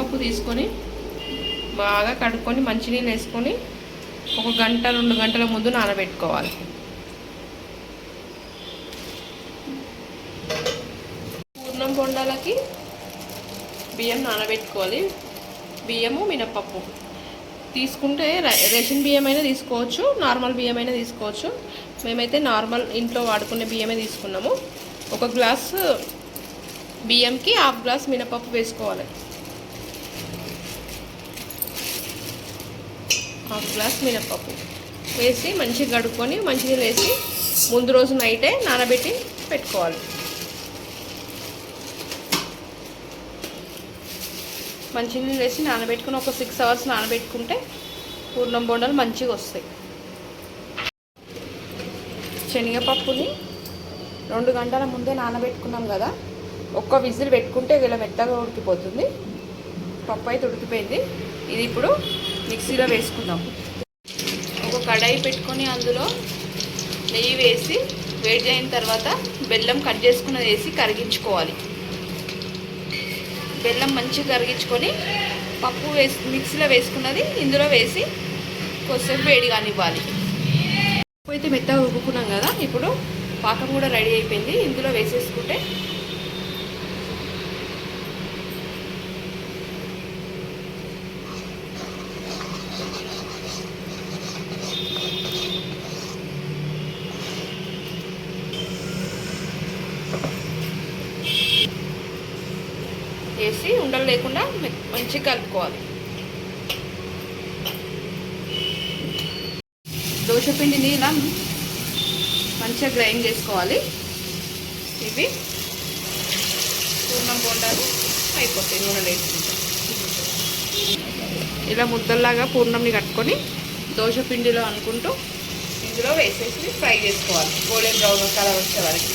పప్పు తీసుకొని బాగా కడుక్కొని మంచినీళ్ళు వేసుకొని ఒక గంట రెండు గంటల ముందు నానబెట్టుకోవాలి. పూర్ణం బొండాలకి బియ్యం నానబెట్టుకోవాలి. బియ్యము మినప్పప్పు తీసుకుంటే రేషన్ బియ్యం అయినా తీసుకోవచ్చు నార్మల్ బియ్యం అయినా తీసుకోవచ్చు. మేమైతే నార్మల్ ఇంట్లో వాడుకునే బియ్యమే తీసుకున్నాము. ఒక గ్లాస్ బియ్యంకి హాఫ్ గ్లాస్ మినపప్పు వేసుకోవాలి. హాఫ్ గ్లాస్ మినప్పప్పు వేసి మంచిగా కడుక్కొని మంచినీళ్ళు వేసి ముందు రోజు నైటే నానబెట్టి పెట్టుకోవాలి. మంచినీళ్ళు వేసి నానబెట్టుకుని ఒక సిక్స్ అవర్స్ నానబెట్టుకుంటే పూర్ణం బొండలు మంచిగా వస్తాయి. శనగపప్పుని రెండు గంటల ముందే నానబెట్టుకున్నాం కదా ఒక్క విజిల్ పెట్టుకుంటే ఇలా మెత్తగా ఉడికిపోతుంది. పప్పు అయితే ఉడికిపోయింది. ఇది ఇప్పుడు మిక్సీలో వేసుకుందాం. ఒక కడాయి పెట్టుకొని అందులో నెయ్యి వేసి వేడి అయిన తర్వాత బెల్లం కట్ చేసుకున్నది వేసి కరిగించుకోవాలి. బెల్లం మంచిగా కరిగించుకొని పప్పు వేసి మిక్సీలో వేసుకున్నది ఇందులో వేసి కొద్దిసేపు వేడి కానివ్వాలి. పప్పు అయితే మెత్తగా రుబ్బుకున్నాం కదా ఇప్పుడు పాకం కూడా రెడీ అయిపోయింది. ఇందులో వేసేసుకుంటే వేసి ఉండలు లేకుండా మంచిగా కలుపుకోవాలి. దోశ పిండిని ఇలా మంచిగా గ్రైండ్ చేసుకోవాలి. ఇవి పూర్ణం బొండాలు అయిపోతాయి నూనె వేసుకుంటే ఇలా ముద్దల్లాగా పూర్ణంని కట్టుకొని దోశ పిండిలో అనుకుంటూ ఇందులో వేసేసి ఫ్రై చేసుకోవాలి. గోల్డెన్ బ్రౌన్ కలర్ వచ్చే వరకు.